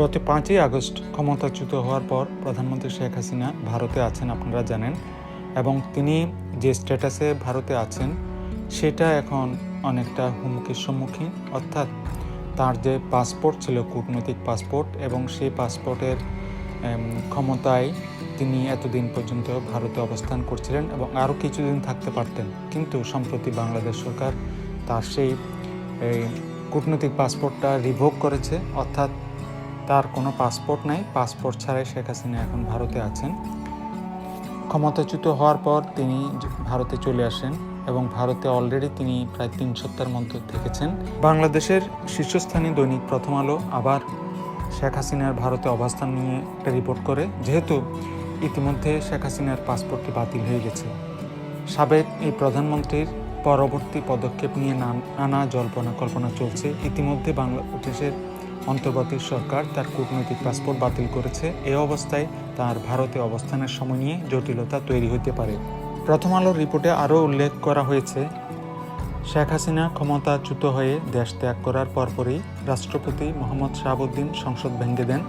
গত পাঁচই আগস্ট ক্ষমতাচ্যুত হওয়ার পর প্রধানমন্ত্রী শেখ হাসিনা ভারতে আছেন আপনারা জানেন, এবং তিনি যে স্ট্যাটাসে ভারতে আছেন, সেটা এখন অনেকটা হুমকির সম্মুখীন। অর্থাৎ তার যে পাসপোর্ট ছিল, কূটনৈতিক পাসপোর্ট, এবং সেই পাসপোর্টের ক্ষমতায় তিনি এতদিন পর্যন্ত ভারতে অবস্থান করছিলেন এবং আরও কিছুদিন থাকতে পারতেন। কিন্তু সম্প্রতি বাংলাদেশ সরকার তার সেই কূটনৈতিক পাসপোর্টটা রিভোক করেছে। অর্থাৎ তার কোনো পাসপোর্ট নাই। পাসপোর্ট ছাড়াই শেখ হাসিনা এখন ভারতে আছেন। ক্ষমতাচ্যুত হওয়ার পর তিনি ভারতে চলে আসেন এবং ভারতে অলরেডি তিনি প্রায় তিন সপ্তাহের মধ্যে থেকেছেন। বাংলাদেশের শীর্ষস্থানীয় দৈনিক প্রথম আলো আবার শেখ হাসিনার ভারতে অবস্থান নিয়ে একটা রিপোর্ট করে। যেহেতু ইতিমধ্যে শেখ হাসিনার পাসপোর্টটি বাতিল হয়ে গেছে। সাবেক এই প্রধানমন্ত্রীর পরবর্তী পদক্ষেপ নিয়ে নান- জল্পনা কল্পনা চলছে। ইতিমধ্যে বাংলাদেশের অন্তর্বর্তী সরকার তার কূটনৈতিক পাসপোর্ট বাতিল করেছে। এ অবস্থায় তার ভারতে অবস্থানের সময় নিয়ে জটিলতা তৈরি হতে পারে। প্রথম আলোর রিপোর্টে আরও উল্লেখ করা হয়েছে, শেখ হাসিনা ক্ষমতাচ্যুত হয়ে দেশ ত্যাগ করার পরপরই রাষ্ট্রপতি মোহাম্মদ শাহাবুদ্দিন সংসদ ভেঙে দেন।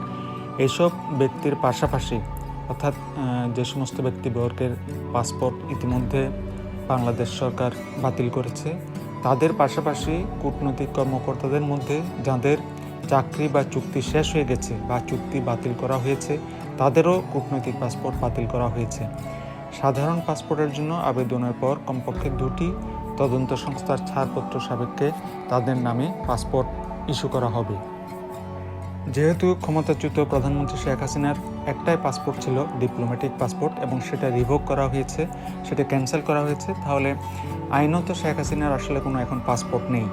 এইসব ব্যক্তির পাশাপাশি, অর্থাৎ যে সমস্ত ব্যক্তিবর্গের পাসপোর্ট ইতিমধ্যে বাংলাদেশ সরকার বাতিল করেছে, তাদের পাশাপাশি কূটনৈতিক কর্মকর্তাদের মধ্যে যাদের চাকরি বা চুক্তি শেষ হয়ে গেছে বা চুক্তি বাতিল করা হয়েছে, তাদেরও কূটনৈতিক পাসপোর্ট বাতিল করা হয়েছে। সাধারণ পাসপোর্টের জন্য আবেদনের পর কমপক্ষে দুটি তদন্ত সংস্থার ছাড়পত্র সাপেক্ষে তাদের নামে পাসপোর্ট ইস্যু করা হবে। যেহেতু ক্ষমতাচ্যুত প্রধানমন্ত্রী শেখ হাসিনার একটাই পাসপোর্ট ছিল ডিপ্লোম্যাটিক পাসপোর্ট এবং সেটা রিভোক করা হয়েছে, সেটা ক্যান্সেল করা হয়েছে, তাহলে আইনত শেখ হাসিনার আসলে কোনো এখন পাসপোর্ট নেই।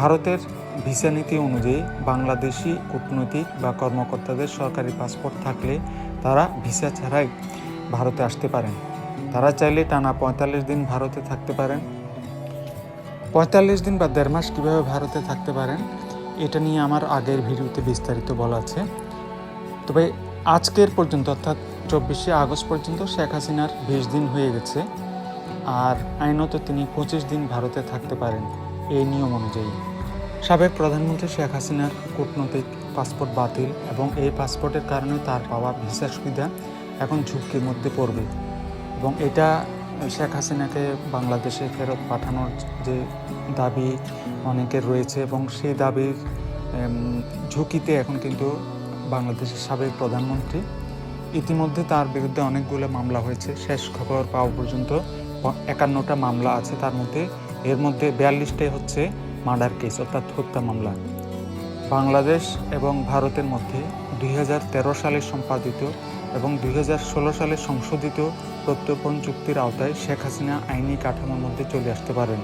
ভারতের ভিসা নীতি অনুযায়ী বাংলাদেশি কূটনৈতিক বা কর্মকর্তাদের সরকারি পাসপোর্ট থাকলে তারা ভিসা ছাড়াই ভারতে আসতে পারেন। তারা চাইলে টানা পঁয়তাল্লিশ দিন ভারতে থাকতে পারেন। পঁয়তাল্লিশ দিন বা দেড় মাস কীভাবে ভারতে থাকতে পারেন, এটা নিয়ে আমার আগের ভিডিওতে বিস্তারিত বলা আছে। তবে আজকের পর্যন্ত, অর্থাৎ চব্বিশে আগস্ট পর্যন্ত শেখ হাসিনার বিশ দিন হয়ে গেছে। আর আইনত তিনি পঁচিশ দিন ভারতে থাকতে পারেন, এই নিয়ম অনুযায়ী। সাবেক প্রধানমন্ত্রী শেখ হাসিনার কূটনৈতিক পাসপোর্ট বাতিল এবং এই পাসপোর্টের কারণে তার পাওয়া ভিসা সুবিধা এখন ঝুঁকির মধ্যে পড়বে। এবং এটা শেখ হাসিনাকে বাংলাদেশে ফেরত পাঠানোর যে দাবি অনেকের রয়েছে এবং সেই দাবির ঝুঁকিতে এখন কিন্তু বাংলাদেশের সাবেক প্রধানমন্ত্রী ইতিমধ্যে তার বিরুদ্ধে অনেকগুলো মামলা হয়েছে। শেষ খবর পাওয়া পর্যন্ত একান্নটা মামলা আছে তার মধ্যে। এর মধ্যে বিয়াল্লিশটাই হচ্ছে মার্ডার কেস অর্থাৎ হত্যা মামলা। বাংলাদেশ এবং ভারতের মধ্যে দুই হাজার তেরো সালে সম্পাদিত এবং দুই হাজার ষোলো সালে সংশোধিত প্রত্যর্পণ চুক্তির আওতায় শেখ হাসিনা আইনি কাঠামোর মধ্যে চলে আসতে পারেন।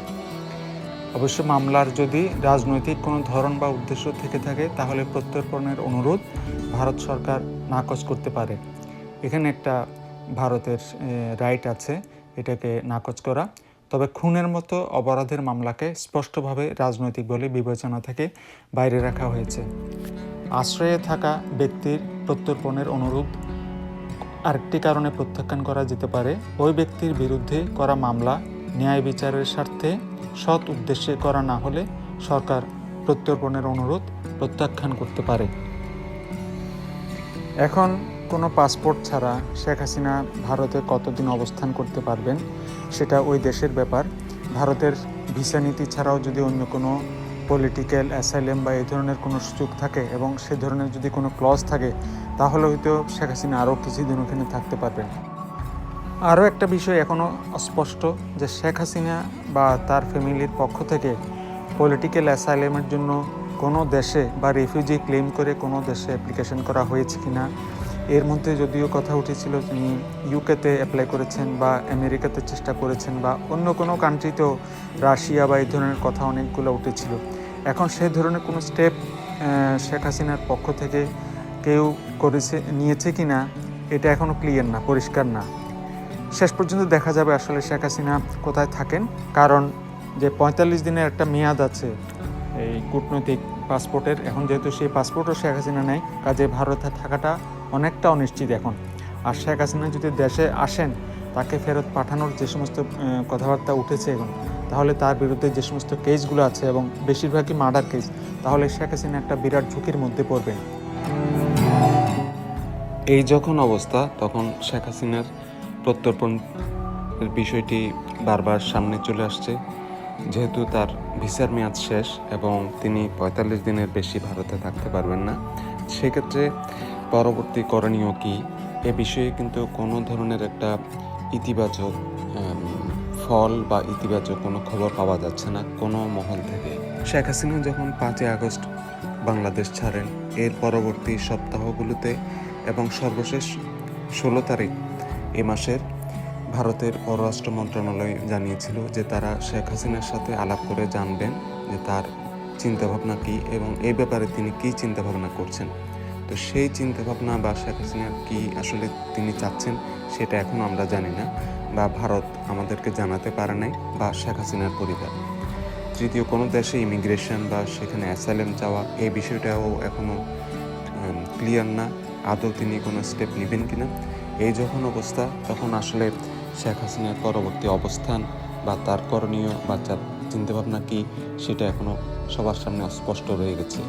অবশ্য মামলার যদি রাজনৈতিক কোনো ধরন বা উদ্দেশ্য থেকে থাকে, তাহলে প্রত্যর্পণের অনুরোধ ভারত সরকার নাকচ করতে পারে। এখানে একটা ভারতের রাইট আছে, এটাকে নাকচ করা। তবে খুনের মতো অপরাধের মামলাকে স্পষ্টভাবে রাজনৈতিক বলে বিবেচনা থেকে বাইরে রাখা হয়েছে। আশ্রয়ে থাকা ব্যক্তির প্রত্যর্পণের অনুরোধ আরেকটি কারণে প্রত্যাখ্যান করা যেতে পারে। ওই ব্যক্তির বিরুদ্ধে করা মামলা ন্যায় বিচারের স্বার্থে সৎ উদ্দেশ্যে করা না হলে সরকার প্রত্যর্পণের অনুরোধ প্রত্যাখ্যান করতে পারে। এখন কোনো পাসপোর্ট ছাড়া শেখ হাসিনা ভারতে কতদিন অবস্থান করতে পারবেন? সেটা ওই দেশের ব্যাপার। ভারতের ভিসা নীতি ছাড়াও যদি অন্য কোনো পলিটিক্যাল অ্যাসাইলেম বা এই ধরনের কোনো সুযোগ থাকে এবং সে ধরনের যদি কোনো ক্লজ থাকে, তাহলে হয়তো শেখ হাসিনা আরও কিছুদিন ওখানে থাকতে পারবেন। আরও একটা বিষয় এখনও অস্পষ্ট যে শেখ হাসিনা বা তার ফ্যামিলির পক্ষ থেকে পলিটিক্যাল অ্যাসাইলেমের জন্য কোনো দেশে বা রিফিউজি ক্লেম করে কোনো দেশে অ্যাপ্লিকেশন করা হয়েছে কিনা এর মধ্যে যদিও কথা উঠেছিল তিনি ইউকেতে অ্যাপ্লাই করেছেন বা আমেরিকাতে চেষ্টা করেছেন বা অন্য কোনো কান্ট্রিতেও রাশিয়া বা এই ধরনের কথা অনেকগুলো উঠেছিল। এখন সেই ধরনের কোনো স্টেপ শেখ হাসিনার পক্ষ থেকে কেউ করেছে, নিয়েছে কি না এটা এখনও ক্লিয়ার না, পরিষ্কার না। শেষ পর্যন্ত দেখা যাবে আসলে শেখ হাসিনা কোথায় থাকেন। কারণ যে পঁয়তাল্লিশ দিনের একটা মেয়াদ আছে এই কূটনৈতিক পাসপোর্টের এখন যেহেতু সেই পাসপোর্টও শেখ হাসিনা নেয়, কাজে ভারতে থাকাটা অনেকটা অনিশ্চিত এখন। আর শেখ হাসিনা যদি দেশে আসেন, তাকে ফেরত পাঠানোর যে সমস্ত কথাবার্তা উঠেছে এখন, তাহলে তার বিরুদ্ধে যে সমস্ত কেসগুলো আছে এবং বেশিরভাগই মার্ডার কেস, তাহলে শেখ হাসিনা একটা বিরাট ঝুঁকির মধ্যে পড়বেন। এই যখন অবস্থা, তখন শেখ হাসিনার প্রত্যর্পণ বিষয়টি বারবার সামনে চলে আসছে। যেহেতু তার ভিসার মেয়াদ শেষ এবং তিনি পঁয়তাল্লিশ দিনের বেশি ভারতে থাকতে পারবেন না, সেক্ষেত্রে পরবর্তী করণীয় কী? এ বিষয়ে কিন্তু কোনো ধরনের একটা ইতিবাচক ফল বা ইতিবাচক কোনো খবর পাওয়া যাচ্ছে না কোনো মহল থেকে। শেখ হাসিনা যখন পাঁচই আগস্ট বাংলাদেশ ছাড়েন, এর পরবর্তী সপ্তাহগুলোতে এবং সর্বশেষ ষোলো তারিখ এ মাসের ভারতের পররাষ্ট্র মন্ত্রণালয় জানিয়েছিল যে তারা শেখ হাসিনার সাথে আলাপ করে জানবেন যে তার চিন্তাভাবনা কী এবং এই ব্যাপারে তিনি কী চিন্তাভাবনা করছেন। তো সেই চিন্তাভাবনা বা শেখ হাসিনা কী আসলে তিনি চাচ্ছেন, সেটা এখন আমরা জানি না বা ভারত আমাদেরকে জানাতে পারে নাই বা শেখ হাসিনার পরিবার। তৃতীয় কোনো দেশে ইমিগ্রেশন বা সেখানে অ্যাসাইলেম চাওয়া, এই বিষয়টাও এখনও ক্লিয়ার না। আদৌ তিনি কোনো স্টেপ নেবেন কি না এই যখন অবস্থা, তখন আসলে শেখ হাসিনার পরবর্তী অবস্থান বা তার করণীয় বা চিন্তাভাবনা কী, সেটা এখনও সবার সামনে অস্পষ্ট রয়ে গেছে।